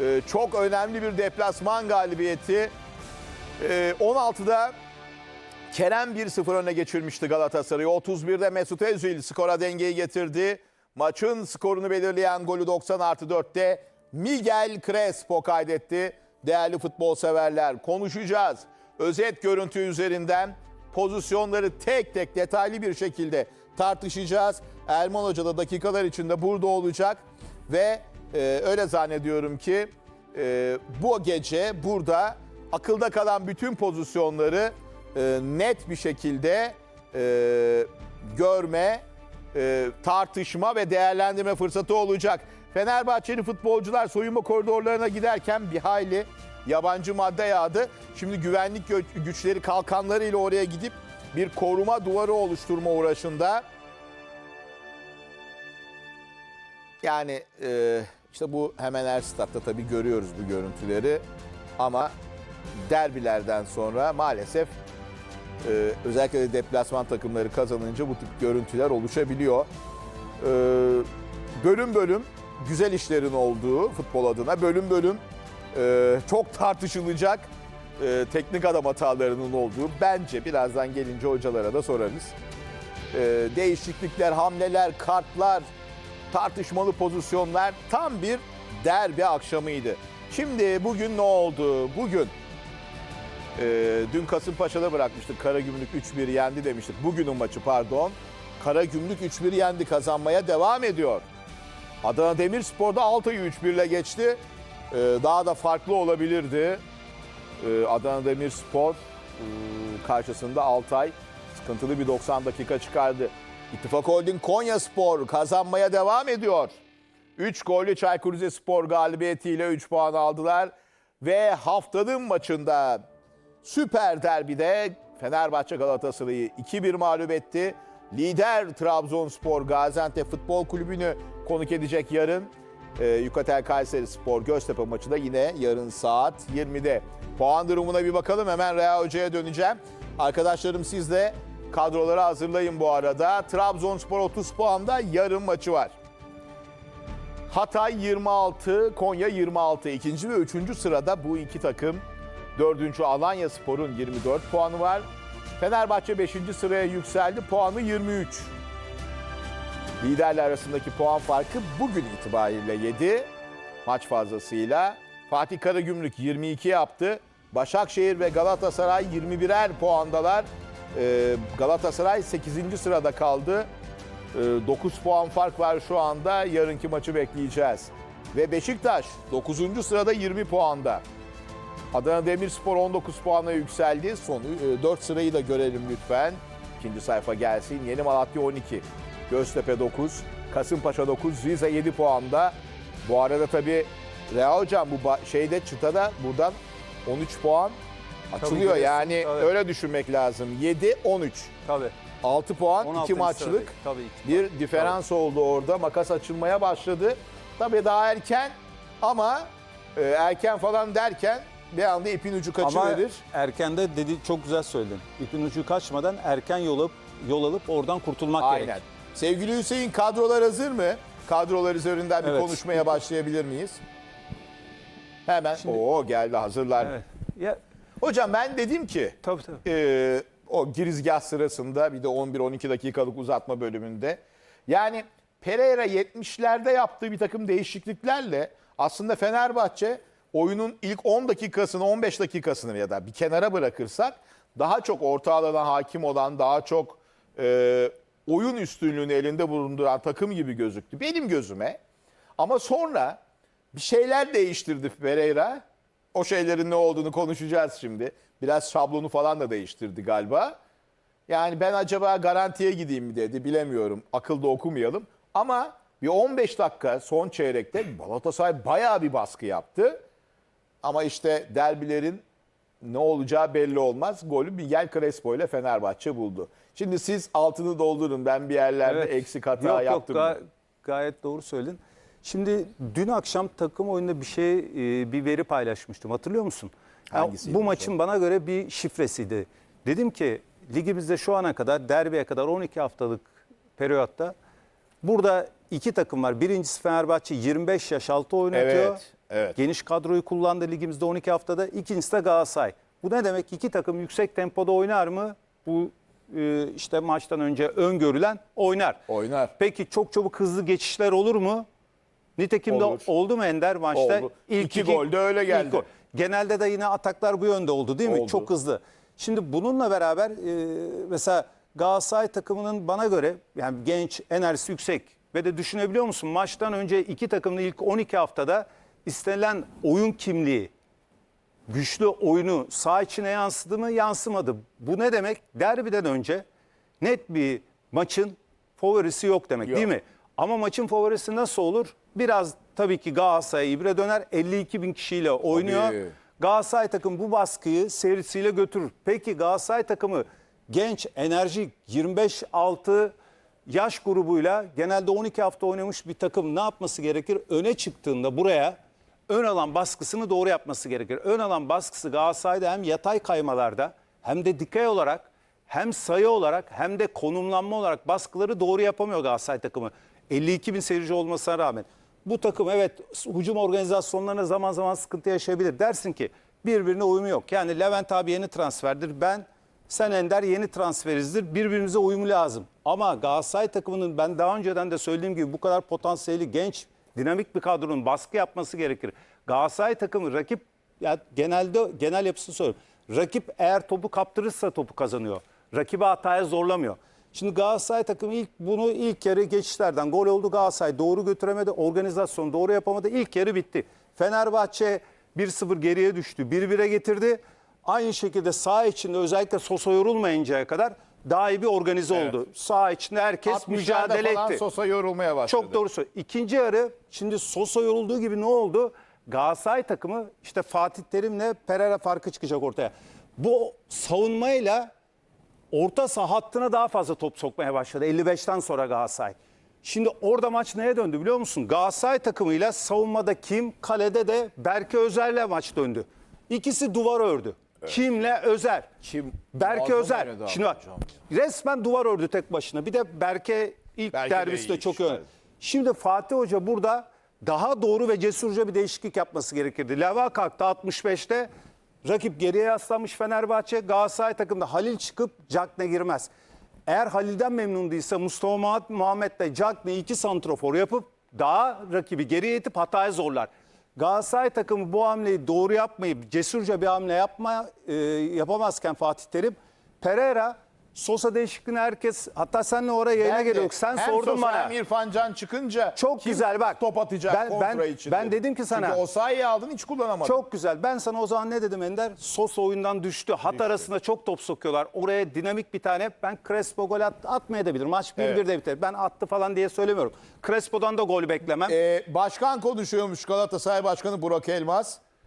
Ee, çok önemli bir deplasman galibiyeti. Ee, 16'da Kerem 1-0 öne geçirmişti Galatasaray'ı. 31'de Mesut Özil skora dengeyi getirdi. Maçın skorunu belirleyen golü 90 artı 4'te Miguel Crespo kaydetti. Değerli futbol severler konuşacağız. Özet görüntü üzerinden pozisyonları tek tek detaylı bir şekilde tartışacağız. Erman Hoca da dakikalar içinde burada olacak ve e, öyle zannediyorum ki e, bu gece burada akılda kalan bütün pozisyonları e, net bir şekilde e, görme, e, tartışma ve değerlendirme fırsatı olacak. Fenerbahçeli futbolcular soyunma koridorlarına giderken bir hayli yabancı madde yağdı. Şimdi güvenlik güçleri kalkanlarıyla oraya gidip bir koruma duvarı oluşturma uğraşında. Yani e, işte bu hemen her statta tabii görüyoruz bu görüntüleri. Ama derbilerden sonra maalesef e, özellikle de deplasman takımları kazanınca bu tip görüntüler oluşabiliyor. E, bölüm bölüm güzel işlerin olduğu futbol adına bölüm bölüm e, çok tartışılacak e, teknik adam hatalarının olduğu bence birazdan gelince hocalara da sorarız. E, değişiklikler, hamleler, kartlar, tartışmalı pozisyonlar tam bir derbi akşamıydı. Şimdi bugün ne oldu? Bugün ee, dün Kasımpaşa'da bırakmıştık. Karagümrük 3-1 yendi demiştik. Bugünün maçı pardon. Karagümrük 3-1 yendi kazanmaya devam ediyor. Adana Demirspor'da Altay'ı 3-1 ile geçti. Ee, daha da farklı olabilirdi. Ee, Adana Demirspor e, karşısında Altay sıkıntılı bir 90 dakika çıkardı. İttifak Holding Konya Spor kazanmaya devam ediyor. 3 gollü Çaykur Rizespor galibiyetiyle 3 puan aldılar. Ve haftanın maçında Süper Derbi'de Fenerbahçe Galatasaray'ı 2-1 mağlup etti. Lider Trabzonspor Gaziantep Futbol Kulübü'nü konuk edecek yarın. Ee, Yukatel Kayseri Spor Göztepe maçı da yine yarın saat 20'de. Puan durumuna bir bakalım. Hemen Rea Hoca'ya döneceğim. Arkadaşlarım siz de kadroları hazırlayın bu arada. Trabzonspor 30 puanda yarın maçı var. Hatay 26, Konya 26. İkinci ve üçüncü sırada bu iki takım. Dördüncü Alanya Spor'un 24 puanı var. Fenerbahçe 5. sıraya yükseldi. Puanı 23. Liderler arasındaki puan farkı bugün itibariyle 7. Maç fazlasıyla. Fatih Karagümrük 22 yaptı. Başakşehir ve Galatasaray 21'er puandalar. Ee, Galatasaray 8. sırada kaldı. 9 puan fark var şu anda. Yarınki maçı bekleyeceğiz. Ve Beşiktaş 9. sırada 20 puanda. Adana Demirspor 19 puana yükseldi. Son 4 sırayı da görelim lütfen. İkinci sayfa gelsin. Yeni Malatya 12, Göztepe 9, Kasımpaşa 9, Rize 7 puanda. Bu arada tabii Rea Hocam bu şeyde çıtada buradan 13 puan açılıyor. görüyorsun, Yani tabii. öyle düşünmek lazım. 7 13. Tabii. 6 puan, 2 16. maçlık. sıradayız. Tabii iki Bir diferans oldu orada. Makas açılmaya başladı. Tabii daha erken ama e, erken falan derken bir anda ipin ucu Ama kaçıverir. erkende dedi çok güzel söyledin. İpin ucu kaçmadan erken yol alıp yol alıp oradan kurtulmak Aynen. gerek. Sevgili Hüseyin kadrolar hazır mı? Kadrolar üzerinden bir Evet. konuşmaya başlayabilir miyiz? Hemen. Oo geldi hazırlar. Evet. Ya Hocam ben dedim ki tabii tabii. e, o girizgah sırasında bir de 11-12 dakikalık uzatma bölümünde. Yani Pereira 70'lerde yaptığı bir takım değişikliklerle aslında Fenerbahçe oyunun ilk 10 dakikasını 15 dakikasını ya da bir kenara bırakırsak daha çok orta alana hakim olan daha çok e, oyun üstünlüğünü elinde bulunduran takım gibi gözüktü benim gözüme. Ama sonra bir şeyler değiştirdi Pereira. O şeylerin ne olduğunu konuşacağız şimdi. Biraz şablonu falan da değiştirdi galiba. Yani ben acaba garantiye gideyim mi dedi bilemiyorum. Akılda okumayalım. Ama bir 15 dakika son çeyrekte Galatasaray bayağı bir baskı yaptı. Ama işte derbilerin ne olacağı belli olmaz. Golü Miguel Crespo ile Fenerbahçe buldu. Şimdi siz altını doldurun. Ben bir yerlerde Evet. eksik hata yok, yaptım. Yok, ga- gayet doğru söyledin. Şimdi dün akşam takım oyununda bir şey, e, bir veri paylaşmıştım. Hatırlıyor musun? Hangisiydi bu maçın bana göre bir şifresiydi. Dedim ki ligimizde şu ana kadar derbiye kadar 12 haftalık periyotta burada iki takım var. Birincisi Fenerbahçe 25 yaş altı oynatıyor. Evet. Evet. Geniş kadroyu kullandı ligimizde 12 haftada. İkincisi de Galatasaray. Bu ne demek? İki takım yüksek tempoda oynar mı? Bu e, işte maçtan önce öngörülen oynar. Oynar. Peki çok çabuk hızlı geçişler olur mu? Nitekim Olur. de oldu mu Ender maçta? Oldu. İki gol de öyle geldi. ilk gol. Genelde de yine ataklar bu yönde oldu değil mi? Oldu. Çok hızlı. Şimdi bununla beraber e, mesela Galatasaray takımının bana göre yani genç, enerjisi yüksek ve de düşünebiliyor musun? Maçtan önce iki takımın ilk 12 haftada istenilen oyun kimliği, güçlü oyunu sağ içine yansıdı mı yansımadı. Bu ne demek? Derbiden önce net bir maçın favorisi yok demek Yok. değil mi? Ama maçın favorisi nasıl olur? Biraz tabii ki Galatasaray ibre döner. 52 bin kişiyle oynuyor. Tabii. Galatasaray takımı bu baskıyı serisiyle götürür. Peki Galatasaray takımı genç, enerjik, 25-6 yaş grubuyla genelde 12 hafta oynamış bir takım ne yapması gerekir? Öne çıktığında buraya ön alan baskısını doğru yapması gerekir. Ön alan baskısı Galatasaray'da hem yatay kaymalarda hem de dikey olarak hem sayı olarak hem de konumlanma olarak baskıları doğru yapamıyor Galatasaray takımı. 52 bin seyirci olmasına rağmen. Bu takım evet hücum organizasyonlarına zaman zaman sıkıntı yaşayabilir. Dersin ki birbirine uyumu yok. Yani Levent abi yeni transferdir. Ben sen Ender yeni transferizdir. Birbirimize uyumu lazım. Ama Galatasaray takımının ben daha önceden de söylediğim gibi bu kadar potansiyeli genç, dinamik bir kadronun baskı yapması gerekir. Galatasaray takımı rakip ya genelde genel yapısını söylüyorum. Rakip eğer topu kaptırırsa topu kazanıyor. Rakibi hataya zorlamıyor. Şimdi Galatasaray takımı ilk bunu ilk yarı geçişlerden gol oldu Galatasaray doğru götüremedi. Organizasyon doğru yapamadı. İlk yarı bitti. Fenerbahçe 1-0 geriye düştü. 1-1'e getirdi. Aynı şekilde sağ içinde özellikle Sosa yorulmayıncaya kadar daha iyi bir organize Evet. oldu. Sağ içinde herkes 60'larda mücadele falan etti. Sosa yorulmaya başladı. Çok doğru söylüyorsun. İkinci yarı şimdi Sosa yorulduğu gibi ne oldu? Galatasaray takımı işte Fatih Terim'le Pereira farkı çıkacak ortaya. Bu savunmayla orta saha hattına daha fazla top sokmaya başladı 55'ten sonra Galatasaray. Şimdi orada maç neye döndü biliyor musun? Galatasaray takımıyla savunmada kim, kalede de Berke Özer'le maç döndü. İkisi duvar ördü. Kimle? Özer. Kim? Berke Özer. Şimdi bak resmen duvar ördü tek başına. Bir de Berke ilk Berke de derbisi de çok evet. Şimdi Fatih Hoca burada daha doğru ve cesurca bir değişiklik yapması gerekirdi. Leva kalktı 65'te. Rakip geriye yaslanmış Fenerbahçe. Galatasaray takımda Halil çıkıp Cagne girmez. Eğer Halil'den memnun değilse Mustafa Muhammed- Muhammed de Cagne iki santrofor yapıp daha rakibi geriye itip hataya zorlar. Galatasaray takımı bu hamleyi doğru yapmayıp cesurca bir hamle yapma, e, yapamazken Fatih Terim Pereira Sosa değişikliğini herkes hatta senle oraya yayına Ben de geliyorduk. Sen hem sordun Sosa bana. Hem İrfan Can çıkınca Çok kim güzel bak. top atacak Ben- kontra ben- için. ben dedim ki sana- Çünkü Osayi'yi aldın hiç kullanamadın. Çok güzel. Ben sana o zaman ne dedim Ender? Sos oyundan düştü. Hat arasında çok top sokuyorlar. Oraya dinamik bir tane. Ben Crespo gol at, atmayabilir. Maç 1-1 Evet. de biter. Ben attı falan diye söylemiyorum. Crespo'dan da gol beklemem. Ee, başkan konuşuyormuş Galatasaray Başkanı Burak Elmas.